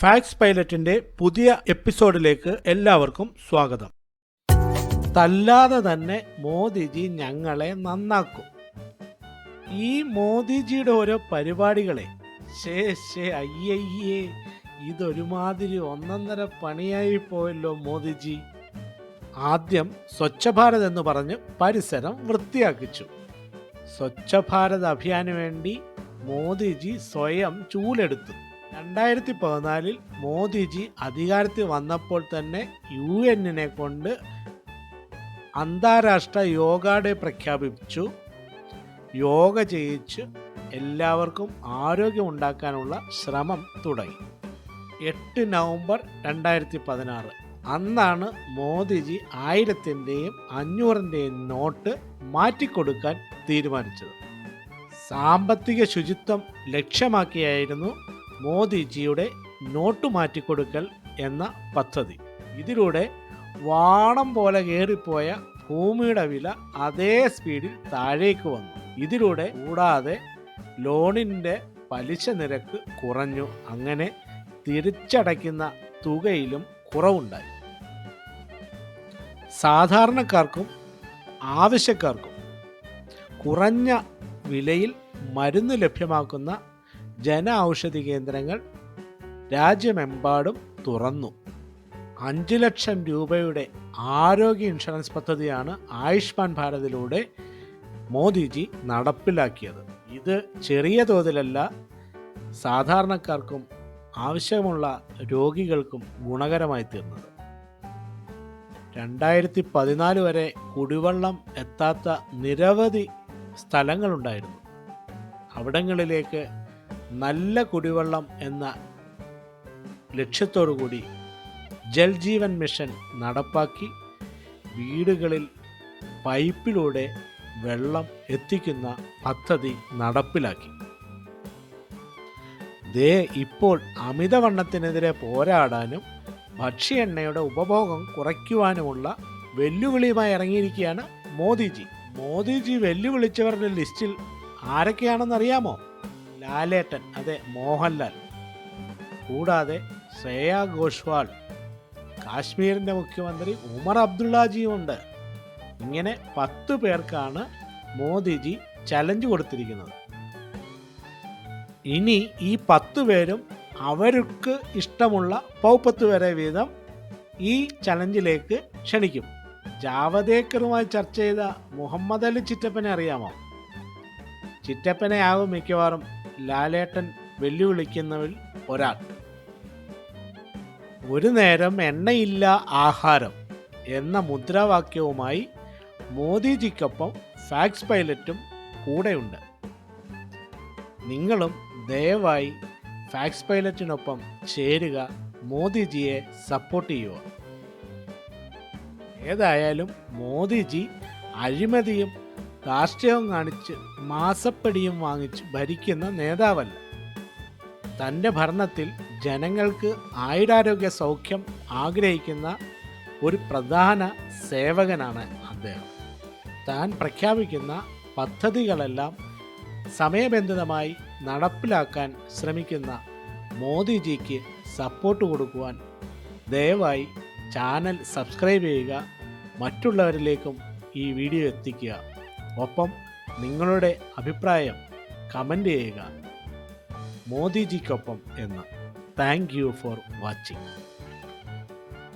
Fax പൈലറ്റിന്റെ പുതിയ എപ്പിസോഡിലേക്ക് എല്ലാവർക്കും സ്വാഗതം. തല്ലാതെ തന്നെ മോദിജി ഞങ്ങളെ നന്നാക്കും. ഈ മോദിജിയുടെ ഓരോ പരിപാടികളെ ശേ ശേ അയ്യയ്യേ ഇതൊരുമാതിരി ഒന്നൊന്നര പണിയായി പോയല്ലോ മോദിജി. ആദ്യം സ്വച്ഛ ഭാരത് എന്ന് പറഞ്ഞ് പരിസരം വൃത്തിയാക്കിച്ചു. സ്വച്ഛ ഭാരത് അഭിയാന് വേണ്ടി മോദിജി സ്വയം ചൂലെടുത്തു. രണ്ടായിരത്തി പതിനാലിൽ മോദിജി അധികാരത്തിൽ വന്നപ്പോൾ തന്നെ യു എന്നിനെ കൊണ്ട് അന്താരാഷ്ട്ര യോഗ ഡേ പ്രഖ്യാപിച്ചു യോഗ ചെയ്യിച്ച് എല്ലാവർക്കും ആരോഗ്യം ഉണ്ടാക്കാനുള്ള ശ്രമം തുടങ്ങി. എട്ട് നവംബർ രണ്ടായിരത്തി പതിനാറ് അന്നാണ് മോദിജി ആയിരത്തിന്റെയും അഞ്ഞൂറിന്റെയും നോട്ട് മാറ്റിക്കൊടുക്കാൻ തീരുമാനിച്ചത്. സാമ്പത്തിക ശുചിത്വം ലക്ഷ്യമാക്കിയായിരുന്നു മോദിജിയുടെ നോട്ട് മാറ്റിക്കൊടുക്കൽ എന്ന പദ്ധതി. ഇതിലൂടെ വാണം പോലെ കയറിപ്പോയ ഭൂമിയുടെ വില അതേ സ്പീഡിൽ താഴേക്ക് വന്നു. ഇതിലൂടെ കൂടാതെ ലോണിന്റെ പലിശ നിരക്ക് കുറഞ്ഞു. അങ്ങനെ തിരിച്ചടയ്ക്കുന്ന തുകയിലും കുറവുണ്ടായി. സാധാരണക്കാർക്കും ആവശ്യക്കാർക്കും കുറഞ്ഞ വിലയിൽ മരുന്ന് ലഭ്യമാക്കുന്ന ജന ഔഷധി കേന്ദ്രങ്ങൾ രാജ്യമെമ്പാടും തുറന്നു. അഞ്ച് ലക്ഷം രൂപയുടെ ആരോഗ്യ ഇൻഷുറൻസ് പദ്ധതിയാണ് ആയുഷ്മാൻ ഭാരതിലൂടെ മോദിജി നടപ്പിലാക്കിയത്. ഇത് ചെറിയ തോതിലല്ല സാധാരണക്കാർക്കും ആവശ്യമുള്ള രോഗികൾക്കും ഗുണകരമായി തീർന്നത്. രണ്ടായിരത്തി പതിനാല് വരെ കുടിവെള്ളം എത്താത്ത നിരവധി സ്ഥലങ്ങളുണ്ടായിരുന്നു. അവിടങ്ങളിലേക്ക് നല്ല കുടിവെള്ളം എന്ന ലക്ഷ്യത്തോടു കൂടി ജൽ ജീവൻ മിഷൻ നടപ്പാക്കി വീടുകളിൽ പൈപ്പിലൂടെ വെള്ളം എത്തിക്കുന്ന പദ്ധതി നടപ്പിലാക്കി. ദേ ഇപ്പോൾ അമിതവണ്ണത്തിനെതിരെ പോരാടാനും ഭക്ഷ്യ എണ്ണയുടെ ഉപഭോഗം കുറയ്ക്കുവാനുമുള്ള വെല്ലുവിളിയുമായി ഇറങ്ങിയിരിക്കുകയാണ് മോദിജി. മോദിജി വെല്ലുവിളിച്ചവരുടെ ലിസ്റ്റിൽ ആരൊക്കെയാണെന്ന് അറിയാമോ ലാലേട്ടൻ അതെ മോഹൻലാൽ. കൂടാതെ ശ്രേയ ഘോഷ്വാൾ കാശ്മീരിന്റെ മുഖ്യമന്ത്രി ഉമർ അബ്ദുള്ളാജിയും ഉണ്ട് ഇങ്ങനെ പത്ത് പേർക്കാണ് മോദിജി ചലഞ്ച് കൊടുത്തിരിക്കുന്നത്. ഇനി ഈ പത്ത് പേരും അവർക്ക് ഇഷ്ടമുള്ള പൗപ്പത്ത് വരെ വീതം ഈ ചലഞ്ചിലേക്ക് ക്ഷണിക്കും. ജാവദേക്കറുമായി ചർച്ച ചെയ്ത മുഹമ്മദ് അലി ചിറ്റപ്പനെ അറിയാമോ? ചിറ്റപ്പനെ ആകും മിക്കവാറും ലാലേട്ടൻ വെല്ലുവിളിക്കുന്നവരിൽ ഒരാൾ. ഒരു നേരം എണ്ണയില്ല ആഹാരം എന്ന മുദ്രാവാക്യവുമായി മോദിജിക്കൊപ്പം ഫാക്സ് പൈലറ്റും കൂടെയുണ്ട്. നിങ്ങളും ദയവായി ഫാക്സ് പൈലറ്റിനൊപ്പം ചേരുക മോദിജിയെ സപ്പോർട്ട് ചെയ്യുക. ഏതായാലും മോദിജി അഴിമതിയും രാഷ്ട്രീയവും കാണിച്ച് മാസപ്പടിയും വാങ്ങിച്ച് ഭരിക്കുന്ന നേതാവല്ല തന്റെ ഭരണത്തിൽ ജനങ്ങൾക്ക് ആയുരാരോഗ്യ സൗഖ്യം ആഗ്രഹിക്കുന്ന ഒരു പ്രധാന സേവകനാണ് അദ്ദേഹം. താൻ പ്രഖ്യാപിക്കുന്ന പദ്ധതികളെല്ലാം സമയബന്ധിതമായി നടപ്പിലാക്കാൻ ശ്രമിക്കുന്ന മോദിജിക്ക് സപ്പോർട്ട് കൊടുക്കുവാൻ ദയവായി ചാനൽ സബ്സ്ക്രൈബ് ചെയ്യുക. മറ്റുള്ളവരിലേക്കും ഈ വീഡിയോ എത്തിക്കുക. ഒപ്പം നിങ്ങളുടെ അഭിപ്രായം കമന്റ് ചെയ്യുക. മോദിജിക്കൊപ്പം എന്ന്. Thank you for watching